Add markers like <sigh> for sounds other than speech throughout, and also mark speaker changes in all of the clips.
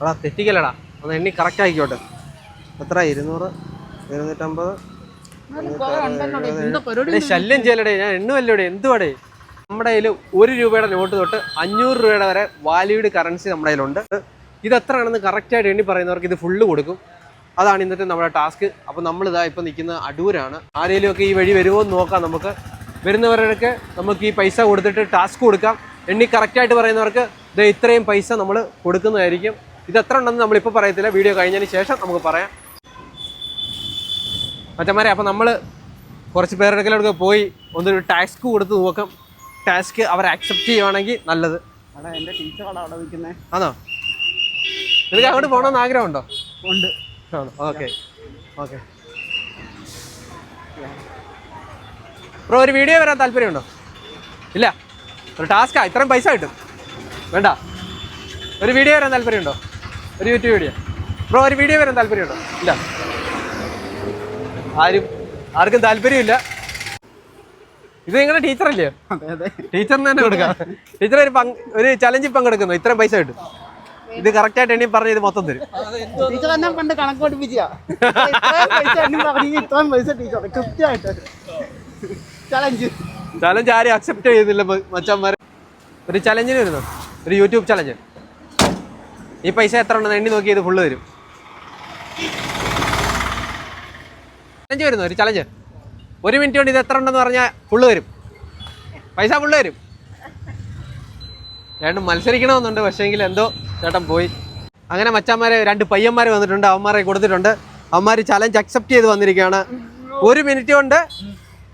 Speaker 1: എടാ തെറ്റിക്കലടാ ഒന്ന് എണ്ണി കറക്റ്റ് ആയിക്കോട്ടെ. എത്ര? ഇരുന്നൂറ് ഇരുന്നൂറ്റമ്പത് ശല്യം ചെയ്യലടേ. ഞാൻ എണ്ണുമല്ലോടെ എന്തുവാടേ? നമ്മുടെ കയ്യിൽ ഒരു രൂപയുടെ നോട്ട് തൊട്ട് അഞ്ഞൂറ് രൂപയുടെ വരെ വാല്യൂഡ് കറൻസി നമ്മുടെ കയ്യിലുണ്ട്. ഇത് എത്രയാണെന്ന് കറക്റ്റായിട്ട് എണ്ണി പറയുന്നവർക്ക് ഇത് ഫുള്ള് കൊടുക്കും. അതാണ് ഇന്നത്തെ നമ്മുടെ ടാസ്ക് അപ്പോൾ നമ്മളിതാ ഇപ്പം ഇപ്പോൾ നിൽക്കുന്ന അടൂരാണ്. ആരെങ്കിലും ഒക്കെ ഈ വഴി വരുമോ എന്ന് നോക്കാം നമുക്ക്. വരുന്നവരൊക്കെ നമുക്ക് ഈ പൈസ കൊടുത്തിട്ട് ടാസ്ക് കൊടുക്കാം. എണ്ണി കറക്റ്റായിട്ട് പറയുന്നവർക്ക് ഇത് ഇത്രയും പൈസ നമ്മൾ കൊടുക്കുന്നതായിരിക്കും. ഇത് എത്ര ഉണ്ടെന്ന് നമ്മളിപ്പോൾ പറയത്തില്ല. വീഡിയോ കഴിഞ്ഞതിന് ശേഷം നമുക്ക് പറയാം. മറ്റന്മാരെ അപ്പം നമ്മൾ കുറച്ച് പേരുടെ പോയി ഒന്നൊരു ടാസ്ക് കൊടുത്ത് നോക്കാം. ടാസ്ക് അവർ ആക്സെപ്റ്റ് ചെയ്യുവാണെങ്കിൽ നല്ലത്.
Speaker 2: ടീച്ചറാണ് അവിടെ
Speaker 1: ആണോ? നിനക്ക് അങ്ങോട്ട് പോകണമെന്ന് ആഗ്രഹമുണ്ടോ?
Speaker 2: ഉണ്ട്.
Speaker 1: ആണോ? ഓക്കെ. ഓക്കെ. ബ്രോ ഒരു വീഡിയോ വരാൻ താല്പര്യമുണ്ടോ? ഇല്ല? ഒരു ടാസ്ക്കാ ഇത്രയും പൈസ കിട്ടും. വേണ്ട. ഒരു വീഡിയോ വരാൻ താല്പര്യമുണ്ടോ? ഒരു യൂട്യൂബ് വീഡിയോ ബ്രോ ഒരു വീഡിയോ വരാൻ താല്പര്യമുണ്ടോ? ഇല്ല. ആരും ആർക്കും താല്പര്യമില്ല. ഇത് നിങ്ങളുടെ ടീച്ചറല്ലേ ടീച്ചറിന് തന്നെ കൊടുക്കാം. ടീച്ചർ ഒരു പങ്ക് ഒരു ചലഞ്ചിൽ പങ്കെടുക്കുന്നു. ഇത്രയും പൈസ കിട്ടും. ഇത് കറക്റ്റായിട്ട് എണ്ണി പറഞ്ഞ് ഇത് മൊത്തം തരും.
Speaker 2: ടീച്ചർ എന്നെ പണ്ട് കണക്ക് പഠിപ്പിച്ചാ പൈസ എണ്ണി പറഞ്ഞു ഇത്രയും പൈസ ടീച്ചർ കൃത്യമായിട്ട് ചലഞ്ച്
Speaker 1: ചലഞ്ച് ആരും അക്സെപ്റ്റ് ചെയ്യുന്നില്ല മച്ചന്മാരെ. ഒരു ചലഞ്ചിന് വരുന്നു. ഒരു യൂട്യൂബ് ചലഞ്ച് ഈ പൈസ എത്ര ഉണ്ടെന്ന് എണ്ണി നോക്കി ഇത് ഫുള്ള് വരും. ചലഞ്ച് വരുന്നു ഒരു ചലഞ്ച് ഒരു മിനിറ്റ് കൊണ്ട് ഇത് എത്ര ഉണ്ടെന്ന് പറഞ്ഞാൽ ഫുള്ള് വരും. പൈസ ഫുള്ള് തരും ചേട്ടൻ മത്സരിക്കണമെന്നുണ്ട് പക്ഷേങ്കിൽ എന്തോ ചേട്ടൻ പോയി. അങ്ങനെ മച്ചാന്മാരെ രണ്ട് പയ്യന്മാർ വന്നിട്ടുണ്ട് അവന്മാരെ കൊടുത്തിട്ടുണ്ട്. അവന്മാർ ചലഞ്ച് അക്സെപ്റ്റ് ചെയ്ത് വന്നിരിക്കുകയാണ്. ഒരു മിനിറ്റ് കൊണ്ട്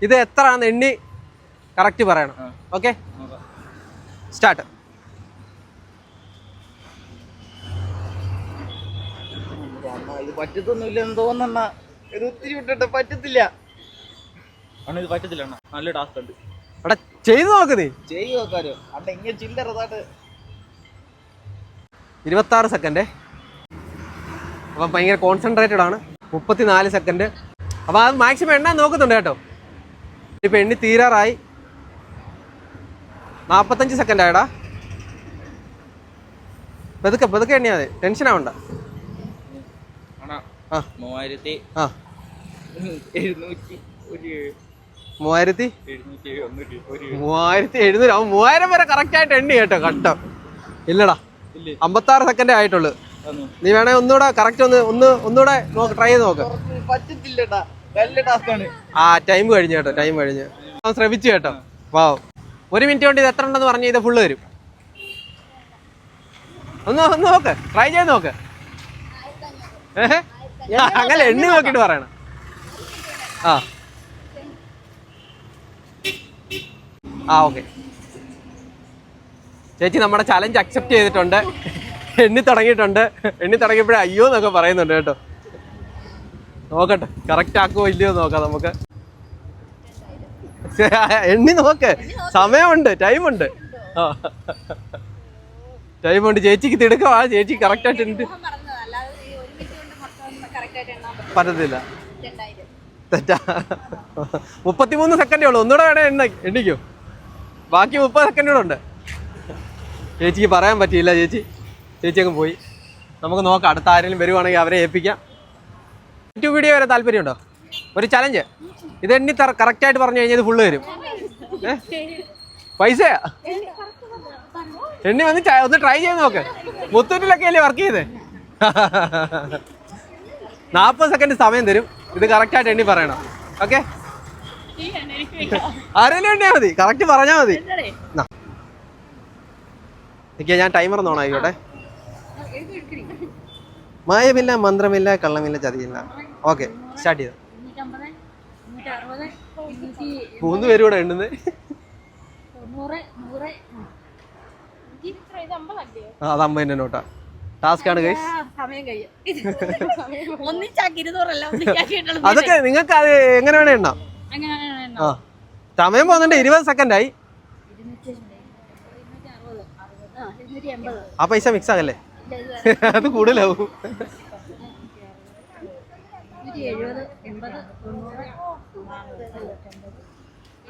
Speaker 1: ഇത് എത്ര ആണെന്ന് എണ്ണി കറക്റ്റ് പറയണം. ഓക്കെ? സ്റ്റാർട്ട്.
Speaker 2: ഇത് പറ്റത്തൊന്നുമില്ല എന്ന് തോന്നണ്ണ. ഇത് ഒത്തിരി വിട്ടിട്ട് പറ്റത്തില്ല.
Speaker 3: അണ്ണ ഇത് പറ്റത്തില്ല അണ്ണ. നല്ല ടാസ്ക് ഉണ്ട്.
Speaker 1: എടാ ചെയ്തു നോക്ക് നീ.
Speaker 2: ചെയ്യ നോക്കാരോ? അണ്ണ ഇങ്ങനെ ചില്ലറതായിട്ട്
Speaker 1: ഇരുപത്താറ് സെക്കൻഡ് അപ്പം ഭയങ്കര കോൺസെൻട്രേറ്റഡ് ആണ്. മുപ്പത്തിനാല് സെക്കൻഡ് അപ്പോൾ അത് മാക്സിമം എണ്ണാൻ നോക്കുന്നുണ്ട് കേട്ടോ. ഇപ്പം എണ്ണി തീരാറായി. നാൽപ്പത്തഞ്ച് സെക്കൻഡ് ആയടാ. പെതുക്കെ പെതുക്കെ എണ്ണിയാതെ മതി. ടെൻഷൻ ആവണ്ട.
Speaker 3: മൂവായിരത്തി
Speaker 1: ആ.
Speaker 3: എഴുന്നൂറ്റി
Speaker 1: മൂവായിരത്തി? മൂവായിരത്തി എഴുന്നൂറ്. അവൻ മൂവായിരം വരെ കറക്റ്റ് ആയിട്ട് എണ്ണി കേട്ടോ കട്ടോ. ഇല്ലടാ.
Speaker 3: അമ്പത്തി
Speaker 1: ആറ് സെക്കൻഡേ ആയിട്ടുള്ളൂ. നീ വേണേ ഒന്നുകൂടെ കറക്റ്റ് ഒന്ന് ഒന്ന് ഒന്നുകൂടെ നോക്ക് ട്രൈ ചെയ്ത് നോക്ക്. ആ ടൈം കഴിഞ്ഞു കേട്ടോ ടൈം കഴിഞ്ഞു. ശ്രമിച്ചു കേട്ടോ. വാവ് ഒരു മിനിറ്റ് കൊണ്ട് ഇത് എത്ര ഉണ്ടെന്ന് പറഞ്ഞ് ഇത് ഫുള്ള് വരും. ഒന്ന് ഒന്ന് നോക്ക്. ട്രൈ ചെയ്ത് നോക്ക്? അങ്ങനെ എണ്ണി നോക്കിയിട്ട് പറയണം. ആ. ആ ഓക്കെ ചേച്ചി നമ്മുടെ ചലഞ്ച് അക്സെപ്റ്റ് ചെയ്തിട്ടുണ്ട്. എണ്ണി തുടങ്ങിയിട്ടുണ്ട്. എണ്ണി തുടങ്ങിയപ്പോഴേ അയ്യോ എന്നൊക്കെ പറയുന്നുണ്ട് കേട്ടോ. നോക്കട്ടെ. കറക്റ്റ് ആക്കുമോ ഇല്ലയോ നോക്കാം നമുക്ക്. <laughs> എണ്ണി നോക്ക്. സമയമുണ്ട് ടൈമുണ്ട്. ആ. ടൈമുണ്ട്. ചേച്ചിക്ക് തിടുക്കമാ ചേച്ചി കറക്റ്റ് ആയിട്ട് എണ്ണി
Speaker 4: പറഞ്ഞത് അല്ലാതെ ഈ ഒരു മിനിറ്റ് കൊണ്ട് മൊത്തം കറക്റ്റ് ആയിട്ട് എണ്ണാൻ
Speaker 1: പറ്റത്തില്ല. തെറ്റാ. <laughs> മുപ്പത്തിമൂന്ന് സെക്കൻഡേ ഉള്ളൂ. ഒന്നുകൂടെ വേണേ എണ്ണ എണ്ണിക്കോ. ബാക്കി മുപ്പത് സെക്കൻഡ് കൂടെ ഉണ്ട്. ചേച്ചിക്ക് പറയാൻ പറ്റിയില്ല ചേച്ചി. ചേച്ചി അങ്ങ് പോയി. നമുക്ക് നോക്കാം. അടുത്ത ആരെങ്കിലും വരുവാണെങ്കിൽ അവരെ ഏൽപ്പിക്കാം. യൂട്യൂബ് വീഡിയോ വരെ താല്പര്യമുണ്ടോ? ഒരു ചലഞ്ച് ഇത് എണ്ണി കറക്റ്റായിട്ട് പറഞ്ഞു കഴിഞ്ഞാൽ ഇത് ഫുള്ള് ഏ? പൈസയാ? എണ്ണി വന്ന് ഒന്ന് ട്രൈ ചെയ്ത് നോക്ക്. മുത്തൂറ്റിലൊക്കെ അല്ലേ വർക്ക് ചെയ്തേ? നാൽപ്പത് സെക്കൻഡ് സമയം തരും. ഇത് കറക്റ്റായിട്ട് എണ്ണി പറയണം. ഓക്കെ ആരെങ്കിലും എണ്ണിയാ മതി. കറക്റ്റ് പറഞ്ഞാൽ മതി. എന്നാ. നിൽക്കുക ഞാൻ ടൈമർ നോണം ആയിക്കോട്ടെ. മായമില്ല മന്ത്രമില്ല കള്ളമില്ല ചതിയില്ല. ഓക്കെ സ്റ്റാർട്ട് ചെയ്തു. മൂന്ന് പേര് കൂടെ ആ അത് അമ്പതിന്റെ നോട്ടാ. ടാസ്ക് ആണ് ഗൈസ് <laughs> അതൊക്കെ നിങ്ങൾക്ക് അത് എങ്ങനെ വേണേ എണ്ണാം. ആ. സമയം പോകുന്നുണ്ട് ഇരുപത് സെക്കൻഡ് ആയി.
Speaker 4: ആ
Speaker 1: ആ പൈസ മിക്സ് ആകല്ലേ? അത് കൂടുതലാവും.
Speaker 4: ഇരുന്നൂറ്റി എഴുപത് എൺപത് തൊണ്ണൂറ്.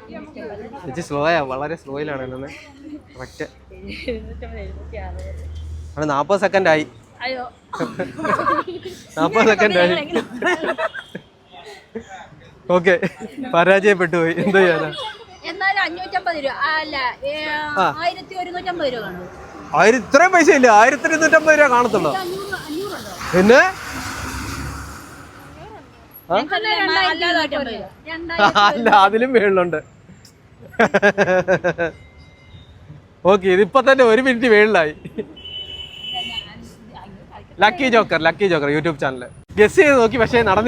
Speaker 4: സ്ലോ
Speaker 1: ചേച്ചി വളരെ സ്ലോയിലാണ് എന്നെ കറക്റ്റ് അവിടെ നാൽപ്പത് സെക്കൻഡ് ആയി.
Speaker 4: നാപ്പത്
Speaker 1: നാൽപ്പത് സെക്കൻഡ് ആയി. ഓക്കെ പരാജയപ്പെട്ടു പോയി എന്താ ചെയ്യാനാ?
Speaker 4: ആയിരത്തി
Speaker 1: ഇത്രയും പൈസ ഇല്ല? ആയിരത്തി ഇരുന്നൂറ്റമ്പത് രൂപ കാണത്തുള്ളൂ. പിന്നെ? അല്ല അതിലും മേളിലുണ്ട്. ഓക്കെ ഇതിപ്പോ തന്നെ ഒരു minute വേളിലായി lucky joker lucky joker YouTube channel guess ചെയ്ത് നോക്കി പക്ഷേ നടന്നില്ല.